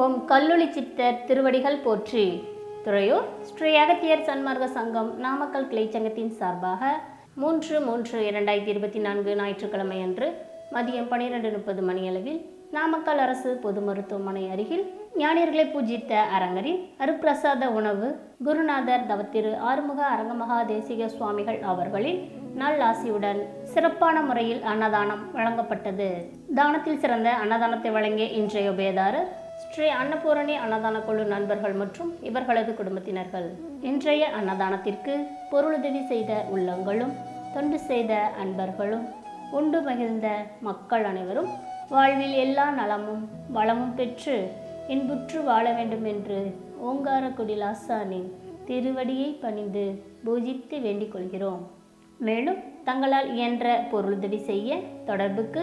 ஓம் கல்லூலி சித்தர் திருவடிகள் போற்றி. துறையூர் ஸ்ரீ அகத்தியர் சன்மார்க்க சங்கம் நாமக்கல் கிளைச்சங்கத்தின் சார்பாக மூன்று மூன்று இரண்டாயிரத்தி இருபத்தி நான்கு ஞாயிற்றுக்கிழமை அன்று மதியம் பனிரெண்டு முப்பது மணியளவில் நாமக்கல் அரசு பொது மருத்துவமனை அருகில் ஞானியர்களை பூஜித்த அரங்கரின் அருப்பிரசாத உணவு குருநாதர் தவத்திரு ஆறுமுக அரங்கமகா தேசிக சுவாமிகள் அவர்களின் நல்லாசியுடன் சிறப்பான முறையில் அன்னதானம் வழங்கப்பட்டது. தானத்தில் சிறந்த அன்னதானத்தை வழங்கிய இன்றைய உபயதாரர் ஸ்ரீ அன்னபூரணி அன்னதான குழு நண்பர்கள் மற்றும் இவர்களது குடும்பத்தினர்கள். இன்றைய அன்னதானத்திற்கு பொருளுதவி செய்த உள்ளங்களும் தொண்டு செய்த அன்பர்களும் உண்டு மகிழ்ந்த மக்கள் அனைவரும் வாழ்வில் எல்லா நலமும் வளமும் பெற்று இன்புற்று வாழ வேண்டும் என்று ஓங்காரக்குடி லாசானின் திருவடியை பணிந்து பூஜித்து வேண்டிக் கொள்கிறோம். மேலும் தங்களால் இயன்ற பொருளுதவி செய்ய தொடர்புக்கு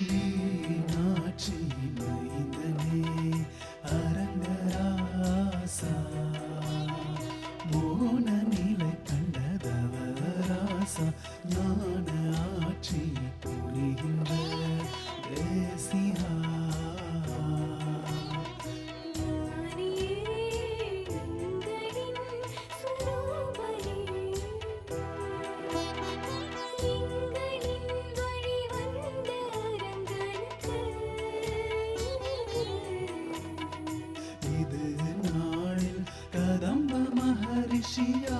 மீனாட்சி மைந்தனே அரங்கராசா. மோன நிலை கண்டதவராசா. நான் Tia